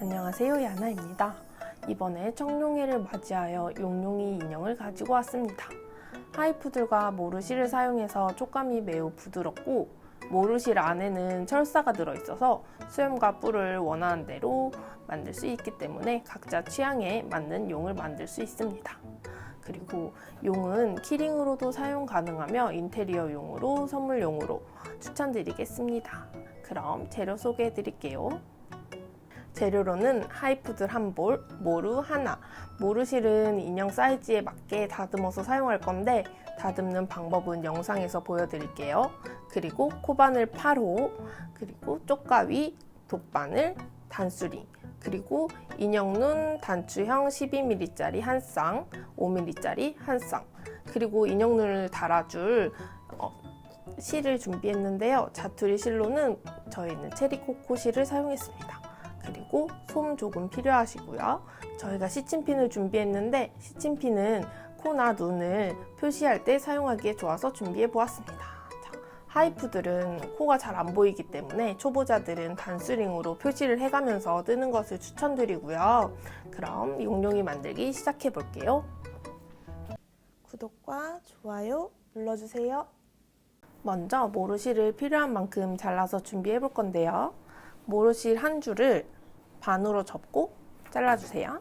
안녕하세요 야나입니다. 이번에 청룡회를 맞이하여 용룡이 인형을 가지고 왔습니다. 하이푸들과 모르실을 사용해서 촉감이 매우 부드럽고 모르실 안에는 철사가 들어있어서 수염과 뿔을 원하는 대로 만들 수 있기 때문에 각자 취향에 맞는 용을 만들 수 있습니다. 그리고 용은 키링으로도 사용 가능하며 인테리어 용으로 선물 용으로 추천드리겠습니다. 그럼 재료 소개해 드릴게요. 재료로는 하이푸들 한 볼, 모루 하나. 모루실은 인형 사이즈에 맞게 다듬어서 사용할 건데 다듬는 방법은 영상에서 보여드릴게요. 그리고 코바늘 8호, 그리고 쪽가위, 돗바늘, 단수리, 그리고 인형눈 단추형 12mm짜리 한 쌍, 5mm짜리 한 쌍, 그리고 인형눈을 달아줄 어, 실을 준비했는데요. 자투리 실로는 저희는 체리코코 실을 사용했습니다. 그리고 솜 조금 필요하시고요. 저희가 시침핀을 준비했는데 시침핀은 코나 눈을 표시할 때 사용하기에 좋아서 준비해 보았습니다. 자, 하이푸들은 코가 잘 안 보이기 때문에 초보자들은 단수링으로 표시를 해가면서 뜨는 것을 추천드리고요. 그럼 용룡이 만들기 시작해 볼게요. 구독과 좋아요 눌러주세요. 먼저 모르실을 필요한 만큼 잘라서 준비해 볼 건데요. 모르실 한 줄을 반으로 접고 잘라주세요.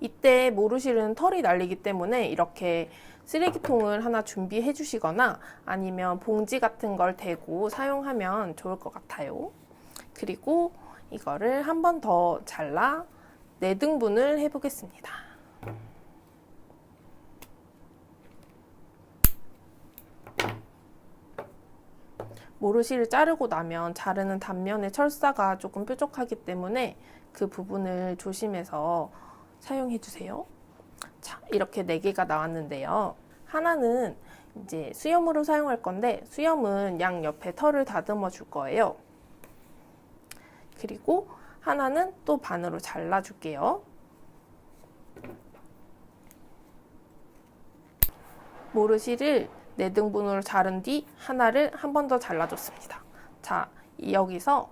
이때 모르실은 털이 날리기 때문에 이렇게 쓰레기통을 하나 준비해 주시거나 아니면 봉지 같은 걸 대고 사용하면 좋을 것 같아요. 그리고 이거를 한 번 더 잘라 네 등분을 해보겠습니다. 모르실을 자르고 나면 자르는 단면의 철사가 조금 뾰족하기 때문에 그 부분을 조심해서 사용해 주세요. 자, 이렇게 네 개가 나왔는데요. 하나는 이제 수염으로 사용할 건데 수염은 양 옆에 털을 다듬어 줄 거예요. 그리고 하나는 또 반으로 잘라 줄게요. 모르실을 네 등분으로 자른 뒤 하나를 한 번 더 잘라줬습니다. 자, 여기서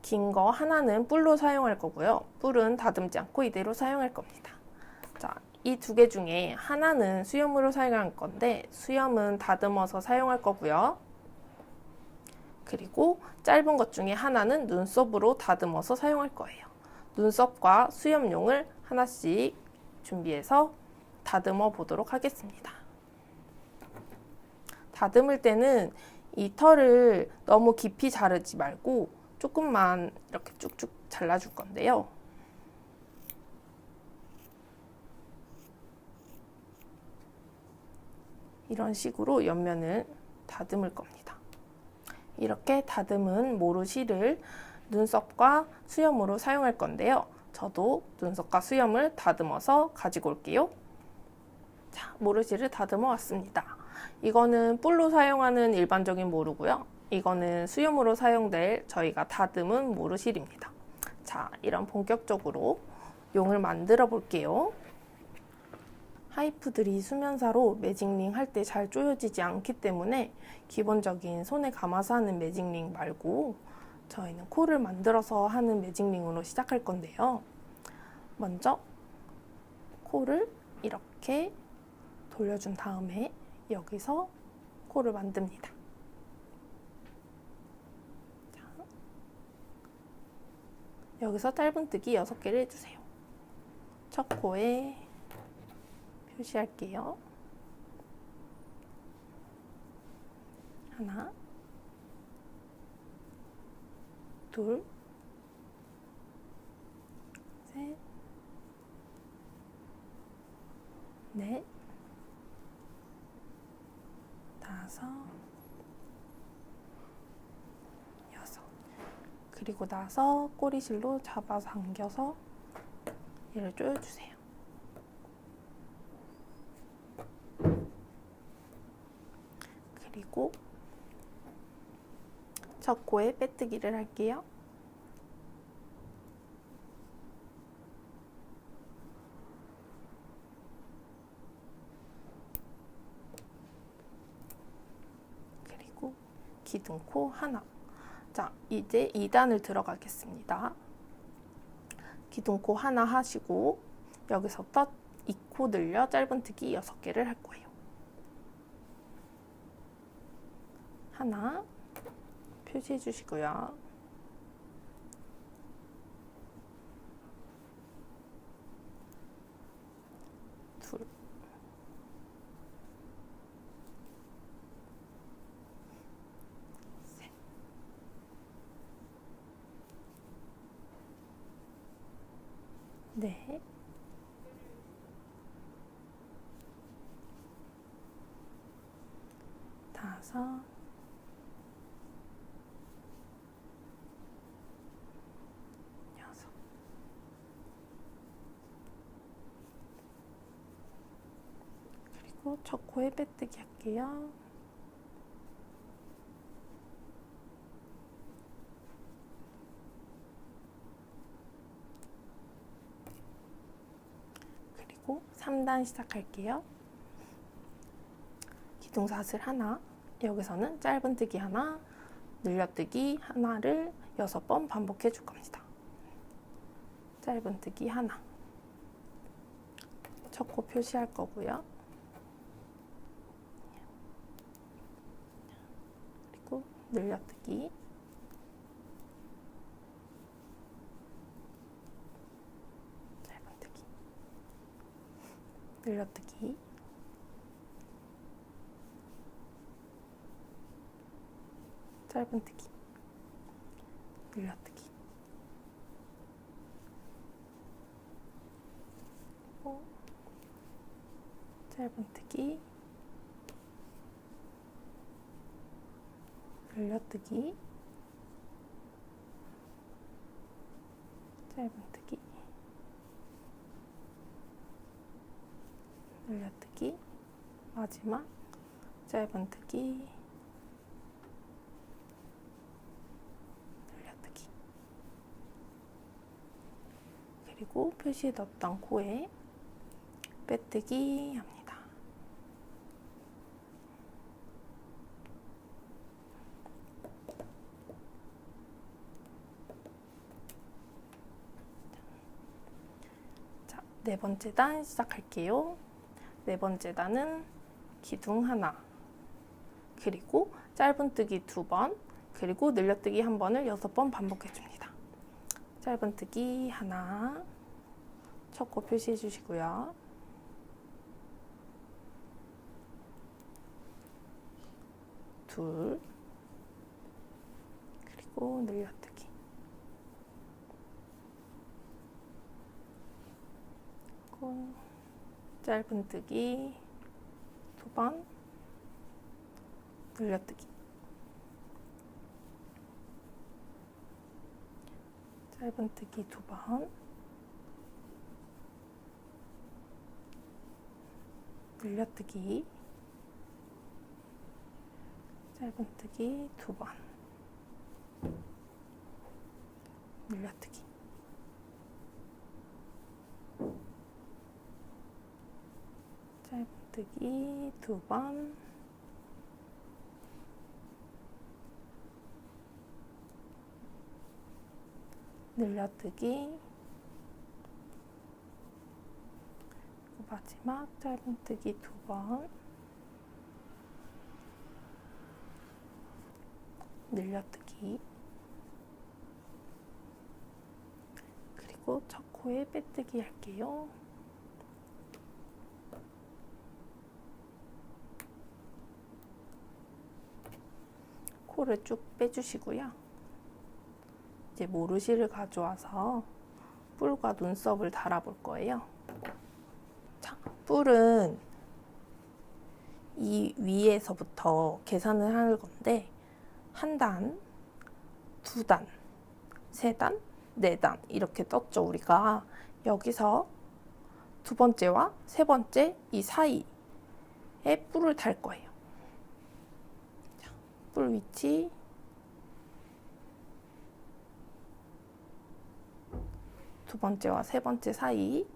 긴 거 하나는 뿔로 사용할 거고요. 뿔은 다듬지 않고 이대로 사용할 겁니다. 자, 이 두 개 중에 하나는 수염으로 사용할 건데 수염은 다듬어서 사용할 거고요. 그리고 짧은 것 중에 하나는 눈썹으로 다듬어서 사용할 거예요. 눈썹과 수염용을 하나씩 준비해서 다듬어 보도록 하겠습니다. 다듬을 때는 이 털을 너무 깊이 자르지 말고 조금만 이렇게 쭉쭉 잘라줄 건데요. 이런 식으로 옆면을 다듬을 겁니다. 이렇게 다듬은 모루실을 눈썹과 수염으로 사용할 건데요. 저도 눈썹과 수염을 다듬어서 가지고 올게요. 자, 모루실을 다듬어 왔습니다. 이거는 뿔로 사용하는 일반적인 모루고요. 이거는 수염으로 사용될 저희가 다듬은 모루실입니다. 자, 이런 본격적으로 용을 만들어 볼게요. 하이프들이 수면사로 매직링 할 때 잘 조여지지 않기 때문에 기본적인 손에 감아서 하는 매직링 말고 저희는 코를 만들어서 하는 매직링으로 시작할 건데요. 먼저 코를 이렇게 돌려준 다음에 여기서 코를 만듭니다. 자, 여기서 짧은뜨기 6개를 해주세요. 첫 코에 표시할게요. 하나, 둘, 셋, 넷, 다섯, 여섯. 그리고 나서 꼬리실로 잡아 당겨서 얘를 조여주세요. 그리고 첫 코에 빼뜨기를 할게요. 기둥코 하나. 자, 이제 2단을 들어가겠습니다. 기둥코 하나 하시고 여기서부터 2코 늘려 짧은뜨기 6개를 할 거예요. 하나 표시해 주시고요. 둘 셋. 네. 다섯. 여섯. 그리고 첫 코에 빼뜨기 할게요. 그리고 3단 시작할게요. 기둥사슬 하나, 여기서는 짧은뜨기 하나, 늘려뜨기 하나를 6번 반복해 줄 겁니다. 짧은뜨기 하나. 첫코 표시할 거고요. 그리고 늘려뜨기. 짧은뜨기. 늘려뜨기. 짧은뜨기. 늘려뜨기. 짧은뜨기. 늘려뜨기. 짧은뜨기. 늘려뜨기. 마지막 짧은뜨기. 늘려뜨기. 그리고 표시 넣었던 코에 빼뜨기 합니다. 자, 네 번째 단 시작할게요. 네 번째 단은 기둥 하나, 그리고 짧은뜨기 두 번, 그리고 늘려뜨기 한 번을 여섯 번 반복해 줍니다. 짧은뜨기 하나, 첫 코 표시해 주시고요. 둘, 그리고 늘려뜨기. 그리고 짧은뜨기 두 번, 늘려뜨기. 짧은뜨기 두 번, 늘려뜨기. 짧은뜨기 두 번, 늘려뜨기. 짧은뜨기 두 번, 늘려뜨기. 마지막 짧은뜨기 두 번. 늘려뜨기. 그리고 첫 코에 빼뜨기 할게요. 코를 쭉 빼주시고요. 이제 모르시를 가져와서 뿔과 눈썹을 달아볼 거예요. 자, 뿔은 이 위에서부터 계산을 할 건데 한 단, 두 단, 세 단, 네 단 이렇게 떴죠 우리가 여기서 두 번째와 세 번째 이 사이에 뿔을 달 거예요. 자, 뿔 위치 두 번째와 세 번째 사이이고요.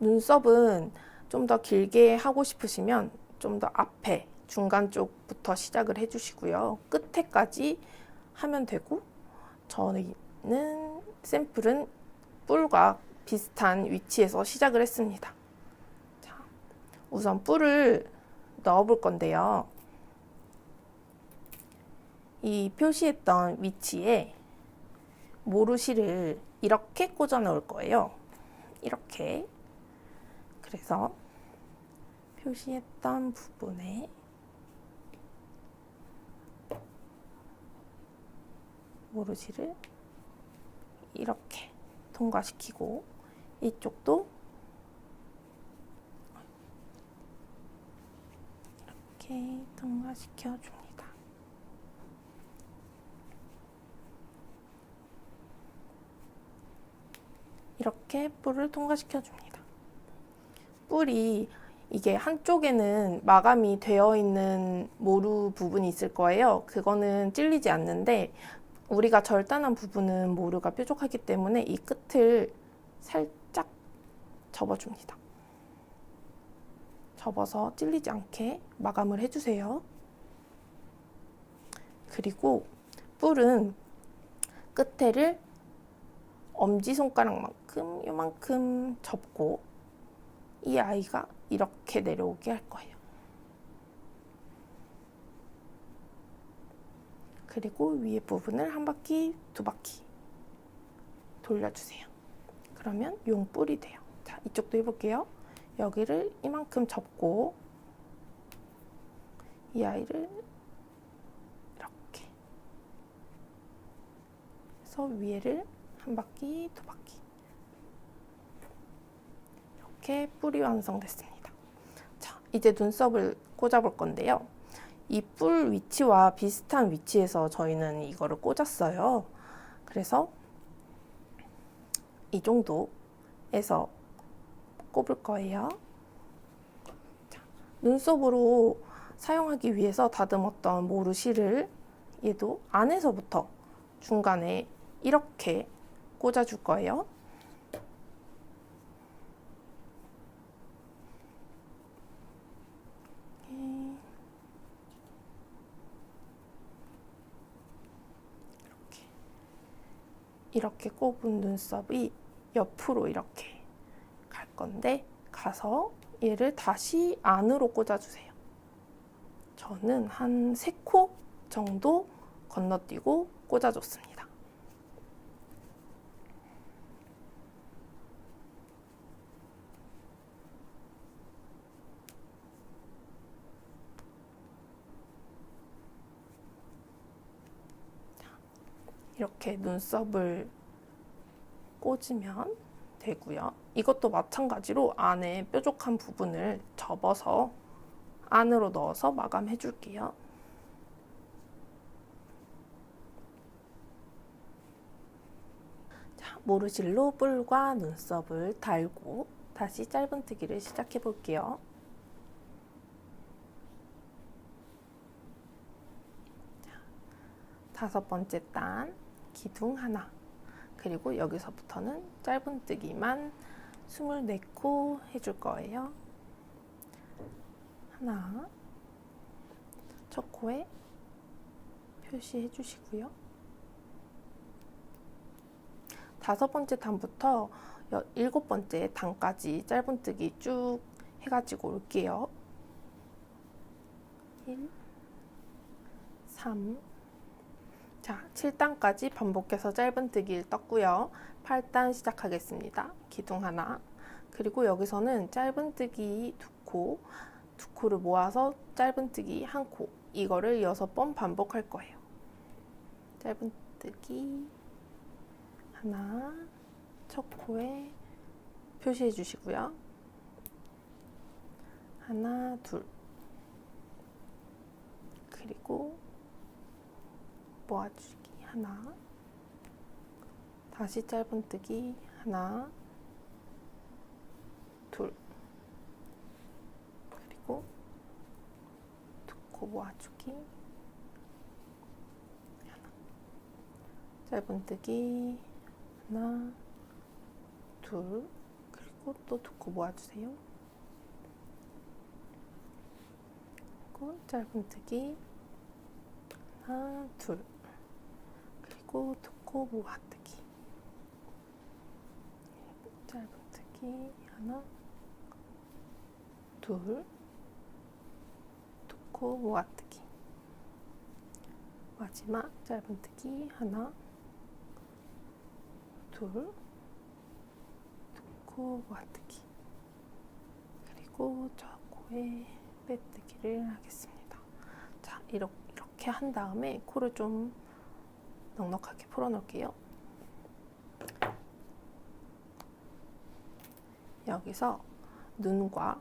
눈썹은 좀 더 길게 하고 싶으시면 좀 더 앞에 중간 쪽부터 시작을 해주시고요. 끝에까지 하면 되고 저는 샘플은 뿔과 비슷한 위치에서 시작을 했습니다. 자, 우선 뿔을 넣어볼 건데요. 이 표시했던 위치에 모루실을 이렇게 꽂아 넣을 거예요. 이렇게. 그래서 표시했던 부분에 모루실을 이렇게 통과시키고 이쪽도 이렇게 통과시켜 줍니다. 이렇게 뿔을 통과시켜 줍니다. 뿔이 이게 한쪽에는 마감이 되어 있는 모루 부분이 있을 거예요. 그거는 찔리지 않는데 우리가 절단한 부분은 모루가 뾰족하기 때문에 이 끝을 살짝 접어줍니다. 접어서 찔리지 않게 마감을 해주세요. 그리고 뿔은 끝에를 엄지손가락만큼 요만큼 접고 이 아이가 이렇게 내려오게 할 거예요. 그리고 위에 부분을 한 바퀴, 두 바퀴 돌려주세요. 그러면 용뿔이 돼요. 자, 이쪽도 해볼게요. 여기를 이만큼 접고 이 아이를 이렇게 해서 위에를 한 바퀴, 두 바퀴 이렇게 뿔이 완성됐습니다. 자, 이제 눈썹을 꽂아볼 건데요. 이 뿔 위치와 비슷한 위치에서 저희는 이거를 꽂았어요. 그래서 이 정도에서 꼽을 거예요. 자, 눈썹으로 사용하기 위해서 다듬었던 모루실을 얘도 안에서부터 중간에 이렇게 꽂아줄 거예요. 이렇게 꼽은 눈썹이 옆으로 이렇게 갈 건데 가서 얘를 다시 안으로 꽂아주세요. 저는 한 3코 정도 건너뛰고 꽂아줬습니다. 이렇게 눈썹을 꽂으면 되고요. 이것도 마찬가지로 안에 뾰족한 부분을 접어서 안으로 넣어서 마감해 줄게요. 자, 모르실로 뿔과 눈썹을 달고 다시 짧은뜨기를 시작해 볼게요. 다섯 번째 단 기둥 하나 그리고 여기서부터는 짧은뜨기만 24코 해줄 거예요. 하나 첫 코에 표시해 주시고요. 다섯 번째 단부터 여, 일곱 번째 단까지 짧은뜨기 쭉 해가지고 올게요. 1, 3, 자, 7단까지 반복해서 짧은뜨기를 떴고요. 8단 시작하겠습니다. 기둥 하나. 그리고 여기서는 짧은뜨기 두 코, 두 코를 모아서 짧은뜨기 한 코. 이거를 여섯 번 반복할 거예요. 짧은뜨기 하나, 첫 코에 표시해 주시고요. 하나, 둘. 그리고 모아주기 하나. 다시 짧은뜨기 하나. 둘. 그리고 두코 모아주기 하나. 짧은뜨기 하나. 둘. 그리고 또 두코 모아주세요. 짧은뜨기 하나 둘 그리고 두코 모아뜨기 짧은뜨기. 하나. 둘. 두코 모아뜨기 마지막 짧은뜨기. 하나. 둘. 두코 모아뜨기 그리고 저 코에 빼뜨기를 하겠습니다. 자, 이렇게 한 다음에 코를 좀 넉넉하게 풀어놓을게요. 여기서 눈과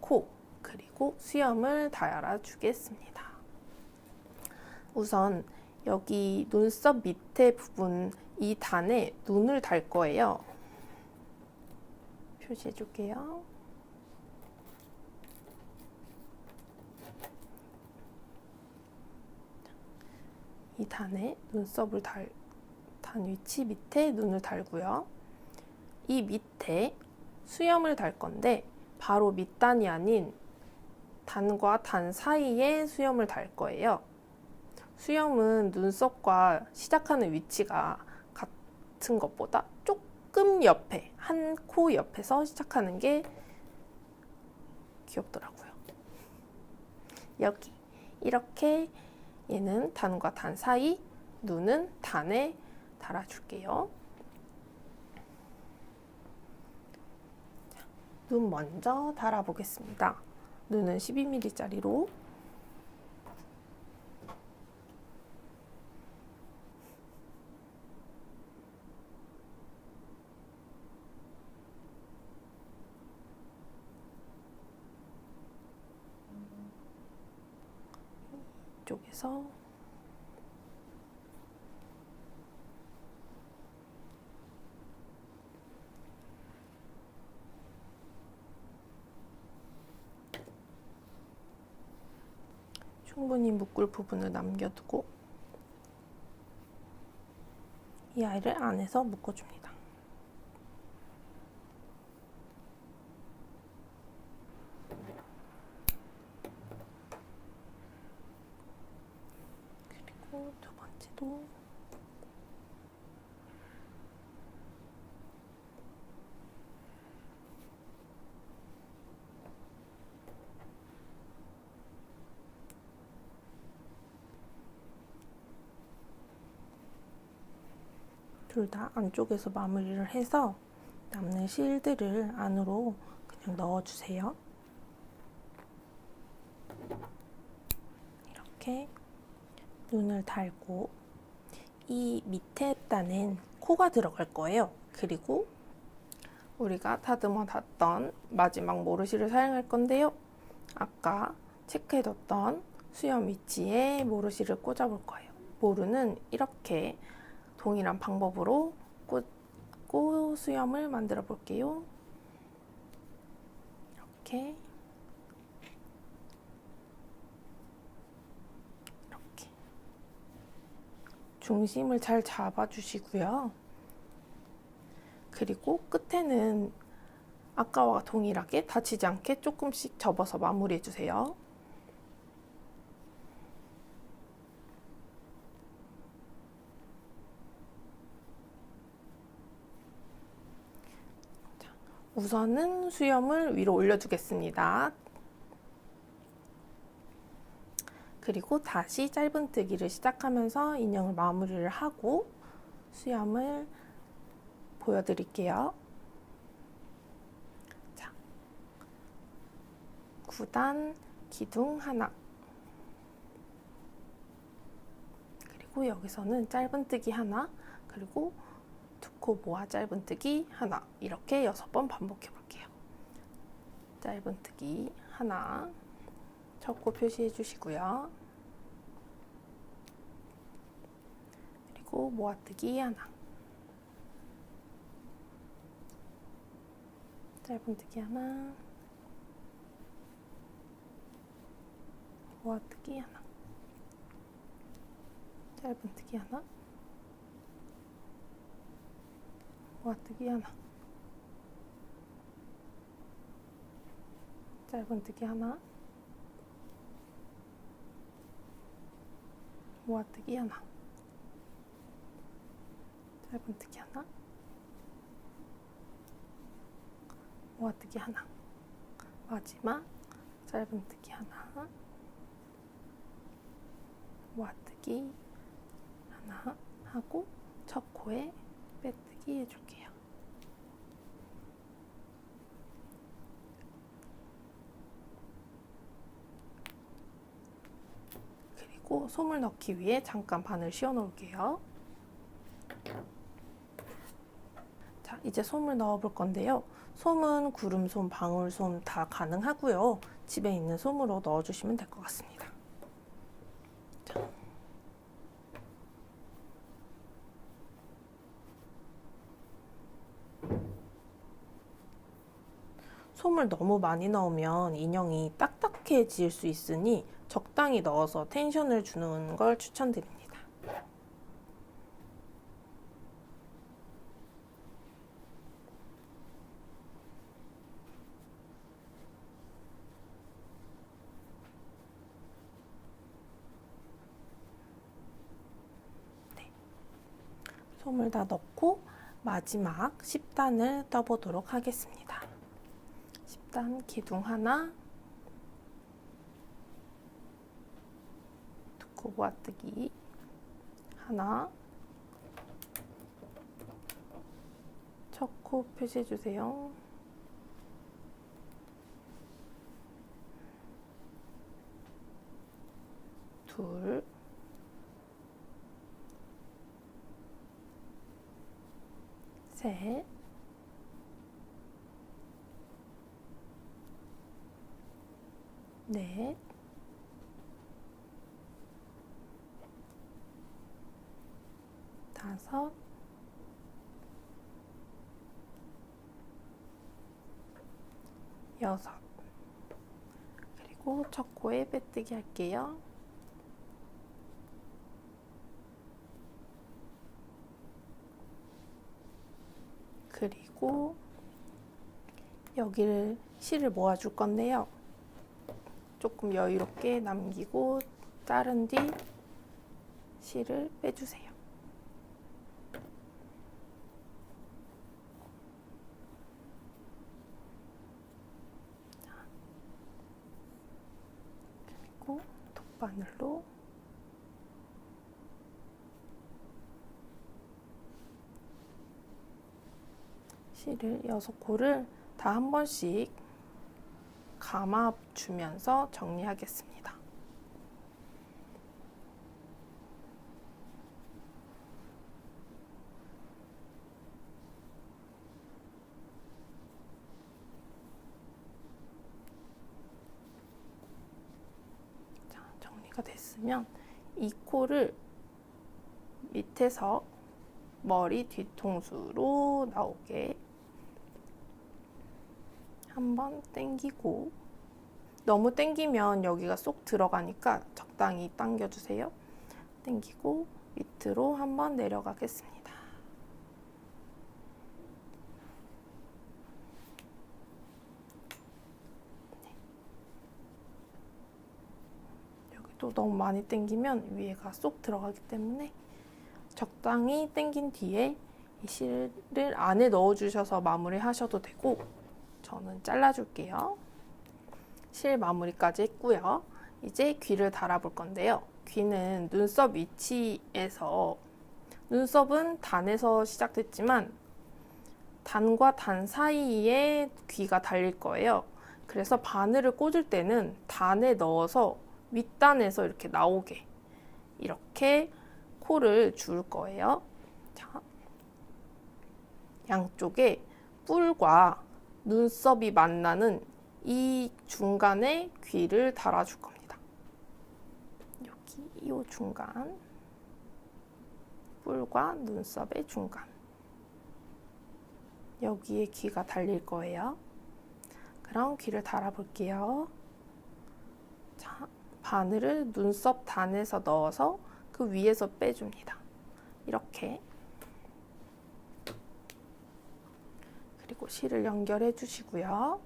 코 그리고 수염을 달아주겠습니다. 우선 여기 눈썹 밑에 부분 이 단에 눈을 달 거예요. 표시해 줄게요. 이 단에 눈썹을 달, 단 위치 밑에 눈을 달고요. 이 밑에 수염을 달 건데 바로 밑단이 아닌 단과 단 사이에 수염을 달 거예요. 수염은 눈썹과 시작하는 위치가 같은 것보다 조금 옆에, 한 코 옆에서 시작하는 게 귀엽더라고요. 여기 이렇게 얘는 단과 단 사이, 눈은 단에 달아줄게요. 눈 먼저 달아보겠습니다. 눈은 12mm짜리로 쪽에서 충분히 묶을 부분을 남겨두고 이 아이를 안에서 묶어줍니다. 그리고 두 번째도 둘다 안쪽에서 마무리를 해서 남는 실들을 안으로 그냥 넣어주세요. 이렇게 눈을 달고 이 밑에 단엔 코가 들어갈 거예요. 그리고 우리가 다듬어 놨던 마지막 모르시를 사용할 건데요. 아까 체크해뒀던 수염 위치에 모르시를 꽂아볼 거예요. 모르는 이렇게 동일한 방법으로 꽂고 수염을 만들어 볼게요. 이렇게 중심을 잘 잡아주시고요. 그리고 끝에는 아까와 동일하게 다치지 않게 조금씩 접어서 마무리해 주세요. 우선은 수염을 위로 올려주겠습니다. 그리고 다시 짧은뜨기를 시작하면서 인형을 마무리를 하고 수염을 보여드릴게요. 자, 9단 기둥 하나 그리고 여기서는 짧은뜨기 하나 그리고 두 코 모아 짧은뜨기 하나 이렇게 여섯 번 반복해 볼게요. 짧은뜨기 하나 첫 코 표시해 주시고요. 그리고 모아뜨기 하나. 짧은뜨기 하나. 모아뜨기 하나. 짧은뜨기 하나. 모아뜨기 하나. 짧은뜨기 하나. 모아뜨기 하나 짧은뜨기 하나? 모아뜨기 하나? 마지막? 짧은뜨기 하나? 모아뜨기 하나? 하고 첫 코에 빼뜨기 해줄게요. 그리고 솜을 넣기 위해 잠깐 바늘 씌워 놓을게요. 이제 솜을 넣어 볼 건데요. 솜은 구름솜, 방울솜 다 가능하고요. 집에 있는 솜으로 넣어 주시면 될 것 같습니다. 자. 솜을 너무 많이 넣으면 인형이 딱딱해질 수 있으니 적당히 넣어서 텐션을 주는 걸 추천드립니다. 네. 솜을 다 넣고 마지막 10단을 떠보도록 하겠습니다. 10단 기둥 하나 두코 모아뜨기 하나 첫코 표시해 주세요. 둘 셋, 넷, 다섯, 여섯. 그리고 첫 코에 빼뜨기 할게요. 그리고 여기를 실을 모아줄 건데요. 조금 여유롭게 남기고 자른 뒤 실을 빼주세요. 자, 그리고 돗바늘로 실을 여섯 코를 다 한 번씩 감아 주면서 정리하겠습니다. 자, 정리가 됐으면 이 코를 밑에서 머리 뒤통수로 나오게 한번 당기고 너무 당기면 여기가 쏙 들어가니까 적당히 당겨주세요. 당기고 밑으로 한번 내려가겠습니다. 네. 여기도 너무 많이 당기면 위에가 쏙 들어가기 때문에 적당히 당긴 뒤에 이 실을 안에 넣어주셔서 마무리 하셔도 되고 저는 잘라줄게요. 실 마무리까지 했고요. 이제 귀를 달아볼 건데요. 귀는 눈썹 위치에서 눈썹은 단에서 시작됐지만 단과 단 사이에 귀가 달릴 거예요. 그래서 바늘을 꽂을 때는 단에 넣어서 윗단에서 이렇게 나오게 이렇게 코를 줄 거예요. 자, 양쪽에 뿔과 눈썹이 만나는 이 중간에 귀를 달아줄 겁니다. 여기 이 중간 뿔과 눈썹의 중간 여기에 귀가 달릴 거예요. 그럼 귀를 달아볼게요. 자, 바늘을 눈썹 단에서 넣어서 그 위에서 빼줍니다. 이렇게 그리고 실을 연결해 주시고요.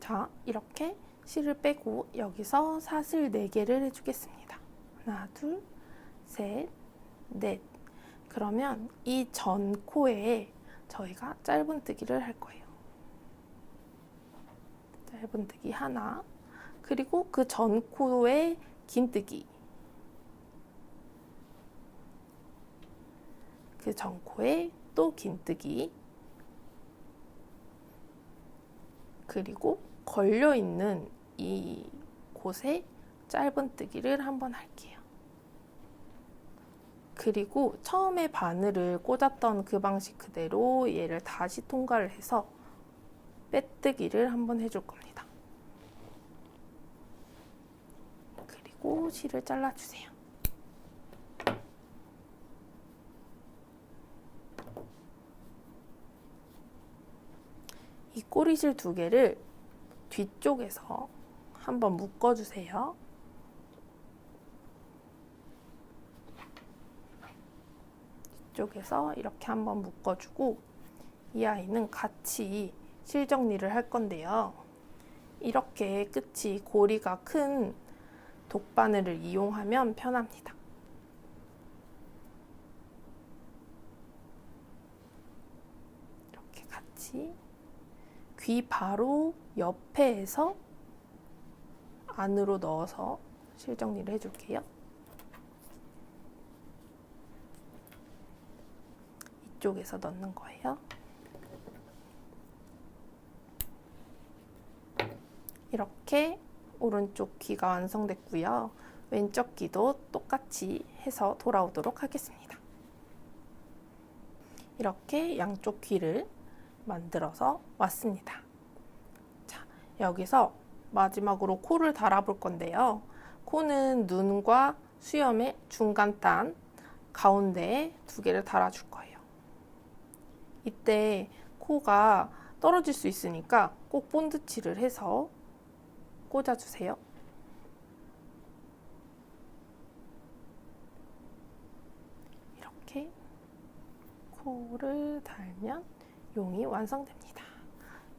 자, 이렇게 실을 빼고 여기서 사슬 4개를 해주겠습니다. 하나, 둘, 셋, 넷. 그러면 이 전 코에 저희가 짧은뜨기를 할 거예요. 짧은뜨기 하나, 그리고 그 전 코에 긴뜨기. 그 전 코에 또 긴뜨기. 그리고 걸려 있는 이 곳에 짧은뜨기를 한번 할게요. 그리고 처음에 바늘을 꽂았던 그 방식 그대로 얘를 다시 통과를 해서 빼뜨기를 한번 해줄 겁니다. 그리고 실을 잘라주세요. 이 꼬리실 두 개를 뒤쪽에서 한번 묶어주세요. 뒤쪽에서 이렇게 한번 묶어주고 이 아이는 같이 실 정리를 할 건데요. 이렇게 끝이 고리가 큰 독바늘을 이용하면 편합니다. 이렇게 같이 귀 바로 옆에서 안으로 넣어서 실 정리를 해줄게요. 이쪽에서 넣는 거예요. 이렇게 오른쪽 귀가 완성됐고요. 왼쪽 귀도 똑같이 해서 돌아오도록 하겠습니다. 이렇게 양쪽 귀를 만들어서 왔습니다. 자, 여기서 마지막으로 코를 달아볼 건데요. 코는 눈과 수염의 중간단 가운데에 두 개를 달아줄 거예요. 이때 코가 떨어질 수 있으니까 꼭 본드칠을 해서 꽂아주세요. 이렇게 코를 달면 용이 완성됩니다.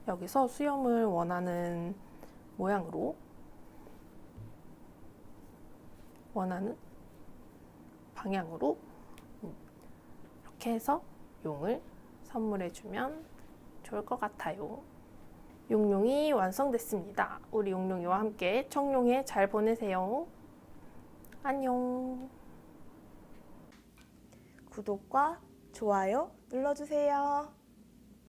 여기서 수염을 원하는 모양으로 원하는 방향으로 이렇게 해서 용을 선물해주면 좋을 것 같아요. 용룡이 완성됐습니다. 우리 용룡이와 함께 청룡회 잘 보내세요. 안녕. 구독과 좋아요 눌러주세요.